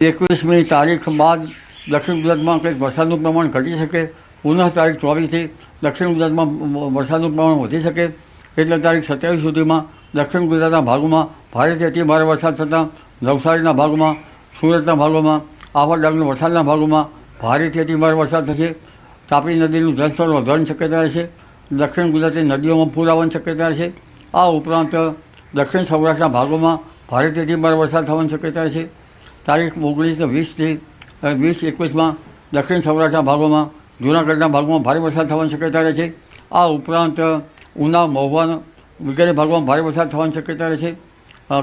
એકવીસમી તારીખ બાદ દક્ષિણ ગુજરાતમાં કંઈક વરસાદનું પ્રમાણ ઘટી શકે, પુનઃ તારીખ ચોવીસથી દક્ષિણ ગુજરાતમાં વરસાદનું પ્રમાણ વધી શકે. એટલે તારીખ સત્યાવીસ સુધીમાં દક્ષિણ ગુજરાતના ભાગોમાં ભારેથી અતિ ભારે વરસાદ થતાં નવસારીના ભાગોમાં, સુરતના ભાગોમાં આવા ડાંગના વરસાદના ભાગોમાં ભારેથી અતિ ભારે વરસાદ થશે. તાપી નદીનું જળસ્તર વધવાની શક્યતા રહેશે. દક્ષિણ ગુજરાતની નદીઓમાં પૂર આવવાની શક્યતા રહેશે. આ ઉપરાંત દક્ષિણ સૌરાષ્ટ્રના ભાગોમાં ભારેથી અતિ ભારે વરસાદ થવાની શક્યતા રહેશે. તારીખ ઓગણીસને વીસથી વીસ એકવીસમાં દક્ષિણ સૌરાષ્ટ્રના ભાગોમાં, જૂનાગઢના ભાગોમાં ભારે વરસાદ થવાની શક્યતા રહે છે. આ ઉપરાંત, ઉના, મહુવા વગેરે ભાગોમાં ભારે વરસાદ થવાની શક્યતા રહે છે.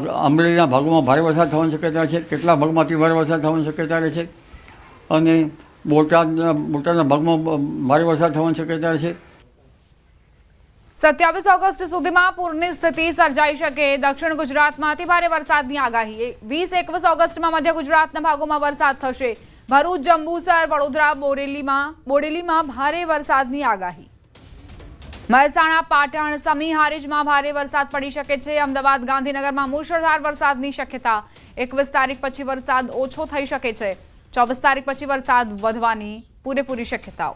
અમરેલીના ભાગોમાં ભારે વરસાદ થવાની શક્યતા રહે છે. કેટલા ભાગમાં અતિ વરસાદ થવાની શક્યતા રહે છે? અને બોટાદના બોટાદના ભાગમાં ભારે વરસાદ થવાની શક્યતા રહે છે. સત્યાવીસ ઓગસ્ટ સુધીમાં પૂરની સ્થિતિ સર્જાઈ શકે. દક્ષિણ ગુજરાતમાં અતિભારે વરસાદની આગાહી. વીસ એકવીસ ઓગસ્ટમાં મધ્ય ગુજરાતના ભાગોમાં વરસાદ થશે. ભરૂચ, જંબુસર, વડોદરા, બોરેલીમાં બોરેલીમાં ભારે વરસાદની આગાહી. મહેસાણા, પાટણ સમી હારીજમાં ભારે વરસાદ પડી શકે છે. અમદાવાદ, ગાંધીનગરમાં મુશળધાર વરસાદની શક્યતા. એકવીસ તારીખ પછી વરસાદ ઓછો થઈ શકે છે. ચોવીસ તારીખ પછી વરસાદ વધવાની પૂરેપૂરી શક્યતાઓ.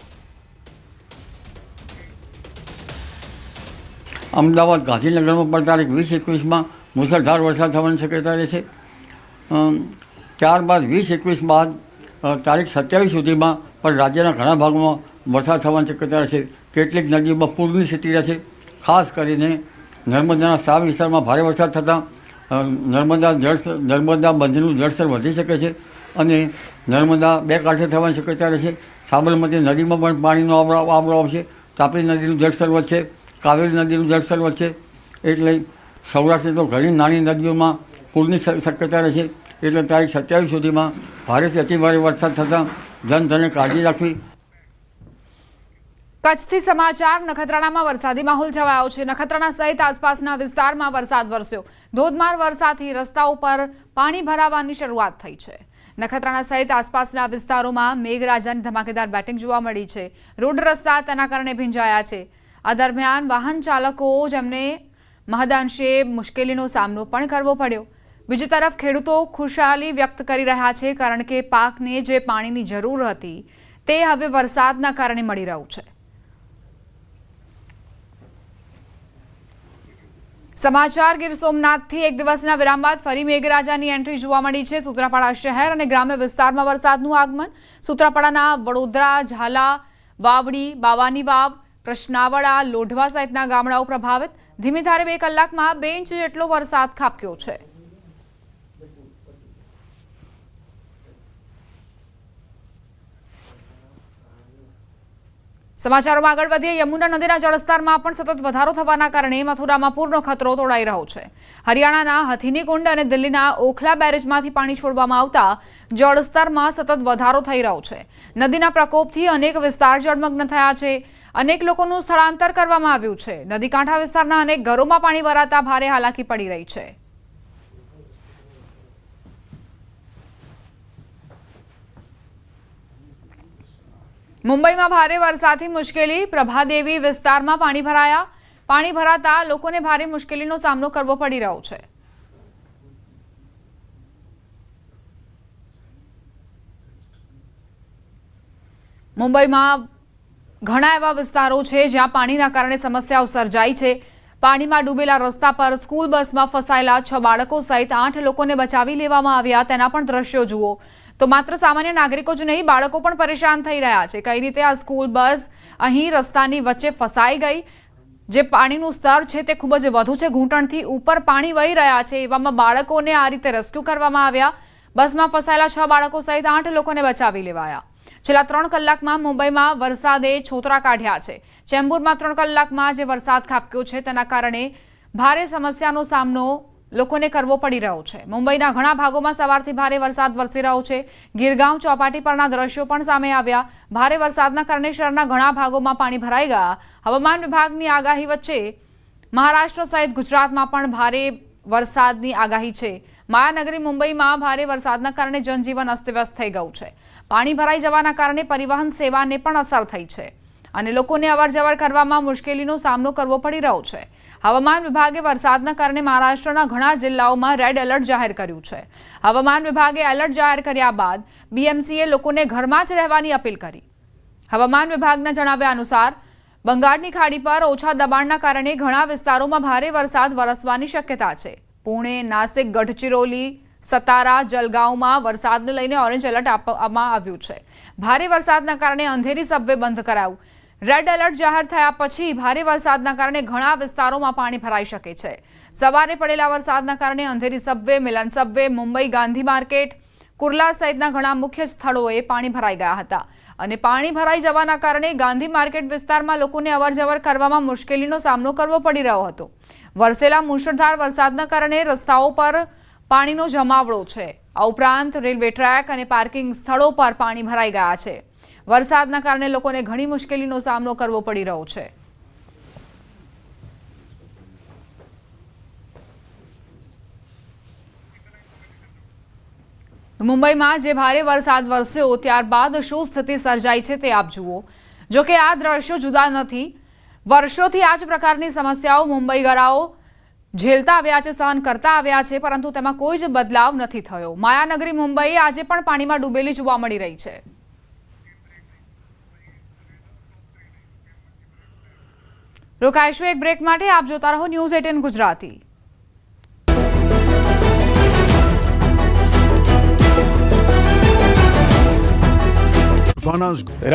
અમદાવાદ ગાંધીનગરમાં પણ તારીખ વીસ એકવીસમાં મુસળધાર વરસાદ થવાની શક્યતા રહે છે ત્યારબાદ વીસ એકવીસ બાદ તારીખ સત્યાવીસ સુધીમાં પણ રાજ્યના ઘણા ભાગોમાં વરસાદ થવાની શક્યતા રહેશે કેટલીક નદીઓમાં પૂરની સ્થિતિ રહેશે ખાસ કરીને નર્મદાના સાવ વિસ્તારમાં ભારે વરસાદ થતાં નર્મદા જળ નર્મદા બંધનું જળસ્તર વધી શકે છે અને નર્મદા બે કાંઠે થવાની શક્યતા રહેશે સાબરમતી નદીમાં પણ પાણીનો આવરો આવશે. તાપી નદીનું જળસ્તર વધશે. કાવેરી નદીનું જળસ્તર વધશે એટલે સૌરાષ્ટ્રની તો ઘણી નાની નદીઓમાં પૂરની શક્યતા રહેશે એટલે તારીખ સત્યાવીસ સુધીમાં ભારેથી અતિભારે વરસાદ થતાં જનધને કાળજી રાખવી. કચ્છથી સમાચાર, નખત્રાણામાં વરસાદી માહોલ છવાયો છે. નખત્રાણા સહિત આસપાસના વિસ્તારમાં વરસાદ વરસ્યો. ધોધમાર વરસાદથી રસ્તા ઉપર પાણી ભરાવાની શરૂઆત થઈ છે. નખત્રાણા સહિત આસપાસના વિસ્તારોમાં મેઘરાજાની ધમાકેદાર બેટિંગ જોવા મળી છે. રોડ રસ્તા તેના કારણે ભીંજાયા છે. આ દરમિયાન વાહન ચાલકો જેમને મહદાંશે મુશ્કેલીનો સામનો પણ કરવો પડ્યો. બીજી તરફ ખેડૂતો ખુશાલી વ્યક્ત કરી રહ્યા છે કારણ કે પાકને જે પાણીની જરૂર હતી તે હવે વરસાદના કારણે મળી રહ્યું છે. સમાચાર, ગીર સોમનાથથી એક દિવસના વિરામ બાદ ફરી મેઘરાજાની એન્ટ્રી જોવા મળી છે. સુત્રાપાડા શહેર અને ગ્રામ્ય વિસ્તારમાં વરસાદનું આગમન. સુત્રાપાડાના વડોદરા, ઝાલા, વાવડી બાવાની વાવ પ્રશ્નાવડા લોઢવા સહિતના ગામડાઓ પ્રભાવિત. ધીમી ધારે બે કલાકમાં બે ઇંચ જેટલો વરસાદ ખાબક્યો છે. સમાચારોમાં આગળ વધીએ. યમુના નદીના જળસ્તરમાં પણ સતત વધારો થવાના કારણે મથુરામાં પૂરનો ખતરો તોડાઈ રહ્યો છે. હરિયાણાના હથીની કુંડ અને દિલ્હીના ઓખલા બેરેજમાંથી પાણી છોડવામાં આવતા જળસ્તરમાં સતત વધારો થઈ રહ્યો છે. નદીના પ્રકોપથી અનેક વિસ્તાર જળમગ્ન થયા છે. અનેક લોકોનું સ્થળાંતર કરવામાં આવ્યું છે. નદી કાંઠા વિસ્તારના અનેક ઘરોમાં પાણી ભરાતા ભારે હાલાકી પડી રહી છે. મુંબઈમાં ભારે વરસાદથી મુશ્કેલી. પ્રભાદેવી વિસ્તારમાં પાણી ભરાયા. પાણી ભરાતા લોકોને ભારે મુશ્કેલીનો સામનો કરવો પડી રહ્યો છે. મુંબઈમાં ઘણા એવા વિસ્તારો છે જ્યાં પાણીના કારણે સમસ્યાઓ સર્જાઈ છે. પાણીમાં ડૂબેલા રસ્તા પર સ્કૂલ બસમાં ફસાયેલા છ બાળકો સહિત આઠ લોકોને બચાવી લેવામાં આવ્યા તેના પણ દ્રશ્યો જુઓ. તો માત્ર સામાન્ય નાગરિકો જ નહીં, બાળકો પણ પરેશાન થઈ રહ્યા છે. કઈ રીતે આ સ્કૂલ બસ અહીં રસ્તાની વચ્ચે ફસાઈ ગઈ? જે પાણીનું સ્તર છે તે ખૂબ જ વધુ છે. ઘૂંટણથી ઉપર પાણી વહી રહ્યા છે. એવામાં બાળકોને આ રીતે રેસ્ક્યુ કરવામાં આવ્યા. બસમાં ફસાયેલા છ બાળકો સહિત આઠ લોકોને બચાવી લેવાયા. છેલ્લા ત્રણ કલાકમાં મુંબઈમાં વરસાદે છોતરા કાઢ્યા છે. ચેમ્બુરમાં ત્રણ કલાકમાં જે વરસાદ ખાબક્યો છે, તેના કારણે ભારે સમસ્યાનો સામનો લોકોને કરવો પડી રહ્યો છે. મુંબઈના ઘણા ભાગોમાં સવારથી ભારે વરસાદ વરસી રહ્યો છે. ગીરગાંવ, ચોપાટી પરના દ્રશ્યો પણ સામે આવ્યા. ભારે વરસાદના કારણે શહેરના ઘણા ભાગોમાં પાણી ભરાઈ ગયા. હવામાન વિભાગની આગાહી વચ્ચે મહારાષ્ટ્ર સહિત ગુજરાતમાં પણ ભારે વરસાદની આગાહી છે. માયાનગરી મુંબઈમાં ભારે વરસાદના કારણે જનજીવન અસ્તવ્યસ્ત થઈ ગયું છે. પાણી ભરાઈ જવાના કારણે પરિવહન સેવાને પણ અસર થઈ છે અને લોકોને અવરજવર કરવામાં મુશ્કેલીનો સામનો કરવો પડી રહ્યો છે. હવામાન વિભાગે વરસાદના કારણે મહારાષ્ટ્રના ઘણા જિલ્લાઓમાં રેડ એલર્ટ જાહેર કર્યું છે. હવામાન વિભાગે એલર્ટ જાહેર કર્યા બાદ બીએમસીએ લોકોને ઘરમાં જ રહેવાની અપીલ કરી. હવામાન વિભાગના જણાવ્યા અનુસાર, બંગાળની ખાડી પર ઓછા દબાણના કારણે ઘણા વિસ્તારોમાં ભારે વરસાદ વરસવાની શક્યતા છે. પુણે, નાસિક, ગઢચિરોલી સતારા, જલગાંવમાં વરસાદને લઈને ઓરેન્જ એલર્ટ આપવામાં આવ્યું છે. ભારે વરસાદના કારણે અંધેરી સબવે બંધ કરાયું. રેડ એલર્ટ જાહેર થયા પછી ભારે વરસાદના કારણે ઘણા વિસ્તારોમાં પાણી ભરાઈ શકે છે. સવારે પડેલા વરસાદના કારણે Andheri subway, Milan subway, Mumbai Gandhi market, Kurla સહિતના ઘણા મુખ્ય સ્થળોએ પાણી ભરાઈ ગયા હતા. અને પાણી ભરાઈ જવાના કારણે ગાંધી માર્કેટ વિસ્તારમાં લોકોને અવરજવર કરવામાં મુશ્કેલીનો સામનો કરવો પડી રહ્યો હતો. વરસેલા મુશળધાર વરસાદના કારણે રસ્તાઓ પર પાણીનો જમાવડો છે. આ ઉપરાંત રેલવે ટ્રેક અને પાર્કિંગ સ્થળો પર પાણી ભરાઈ ગયા છે. વરસાદના કારણે લોકોને ઘણી મુશ્કેલીનો સામનો કરવો પડી રહ્યો છે. મુંબઈમાં જે ભારે વરસાદ વરસ્યો ત્યારબાદ શું સ્થિતિ સર્જાઈ છે તે આપ જુઓ. જોકે આ દ્રશ્યો જુદા નથી. વર્ષોથી આ જ પ્રકારની સમસ્યાઓ મુંબઈગરાઓ ઝેલતા આવ્યા છે, સહન કરતા આવ્યા છે, પરંતુ તેમાં કોઈ જ બદલાવ નથી થયો. માયાનગરી મુંબઈ આજે પણ પાણીમાં ડૂબેલી જોવા મળી રહી છે. રોકાઈશું એક બ્રેક માટે, આપ જોતા રહો ન્યૂઝ એટીન ગુજરાતી.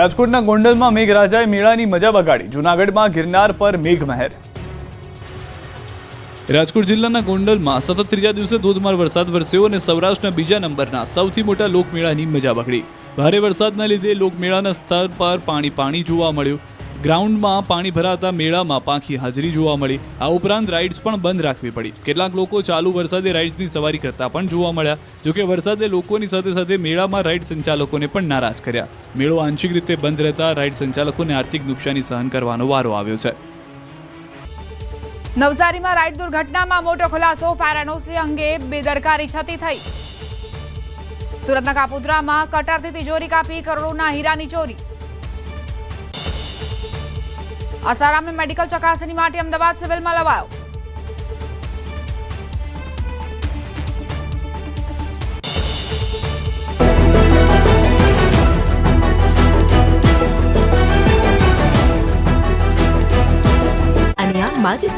રાજકોટના ગોંડલમાં મેઘરાજાએ મેળાની મજા બગાડી. જૂનાગઢમાં ગિરનાર પર મેઘમહેર રાજકોટ જિલ્લાના ગોંડલમાં સતત ત્રીજા દિવસે ધોધમાર વરસાદ વરસ્યો અને સૌરાષ્ટ્રના બીજા નંબરના સૌથી મોટા લોકમેળાની મજા બગડી. ભારે વરસાદના લીધે લોકમેળાના સ્તર પર પાણી પાણી જોવા મળ્યું. ગ્રાઉન્ડમાં પાણી ભરાતા મેળામાં પાંખી હાજરી જોવા મળી. આ ઉપરાંત રાઇડ્સ પણ બંધ રાખવી પડી. કેટલાક લોકો ચાલુ વરસાદે રાઇડ્સની સવારી કરતા પણ જોવા મળ્યા. જોકે વરસાદે લોકોની સાથે સાથે મેળામાં રાઇડ સંચાલકોને પણ નારાજ કર્યા. મેળો આંશિક રીતે બંધ રહેતા રાઇડ સંચાલકોને આર્થિક નુકસાની સહન કરવાનો વારો આવ્યો છે. નવસારીમાં રાઈડ દુર્ઘટનામાં મોટો ખુલાસો, ફાયર એનઓસી અંગે બેદરકારી છતી થઈ. સુરતના કાપોદ્રામાં કટરથી તિજોરી કાપી કરોડોના હીરાની ચોરી. આસારામને મેડિકલ ચકાસણી માટે અમદાવાદ સિવિલમાં લવાયો. મારી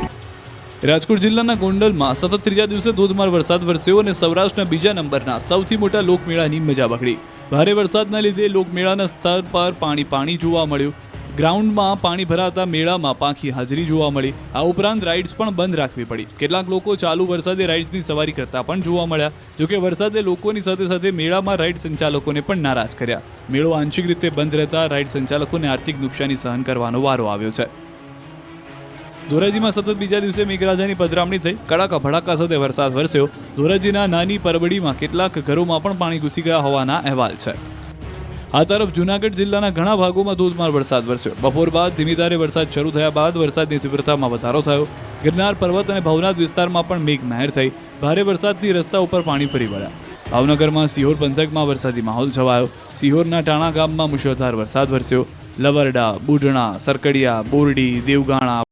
રાજકોટ જિલ્લાના ગોંડલમાં સતત ત્રીજા દિવસે ધોધમાર વરસાદ વરસ્યો અને સૌરાષ્ટ્રના બીજા નંબરના સૌથી મોટા લોકમેળાની મજા પકડી. ભારે વરસાદના લીધે લોકમેળાના સ્તર પર પાણી પાણી જોવા મળ્યું. ગ્રાઉન્ડમાં પાણી ભરાતા મેળામાં પાંખી હાજરી જોવા મળી. આ ઉપરાંત રાઇડ્સ પણ બંધ રાખવી પડી. કેટલાક લોકો ચાલુ વરસાદે રાઇડ્સની સવારી કરતા પણ જોવા મળ્યા. જોકે વરસાદે લોકોની સાથે સાથે મેળામાં રાઇડ સંચાલકોને પણ નારાજ કર્યા. મેળો આંશિક રીતે બંધ રહેતા રાઇડ સંચાલકોને આર્થિક નુકસાની સહન કરવાનો વારો આવ્યો છે. ધોરાજીમાં સતત બીજા દિવસે મેઘરાજાની પધરામણી થઈ. કડાકા ભડાકા સાથે વરસાદ વરસ્યો. ધોરાજીના નાની પરબડીમાં કેટલાક ઘરોમાં પણ પાણી ઘૂસી ગયા હોવાના અહેવાલ છે. આ તરફ જૂનાગઢ જિલ્લાના ઘણા ભાગોમાં ધોધમાર વરસાદ વરસ્યો. બપોર બાદ ધીમીધારે વરસાદ શરૂ થયા બાદ વરસાદની તીવ્રતામાં વધારો થયો. ગિરનાર પર્વત અને ભવનાથ વિસ્તારમાં પણ મેઘ મહેર થઈ. ભારે વરસાદથી રસ્તા ઉપર પાણી ફરી વળ્યા. ભાવનગરમાં સિહોર પંથકમાં વરસાદી માહોલ છવાયો. સિહોરના ટાણા ગામમાં મુશળધાર વરસાદ વરસ્યો. લવરડા, બુઢણા, સરકડિયા, બોરડી, દેવગાણા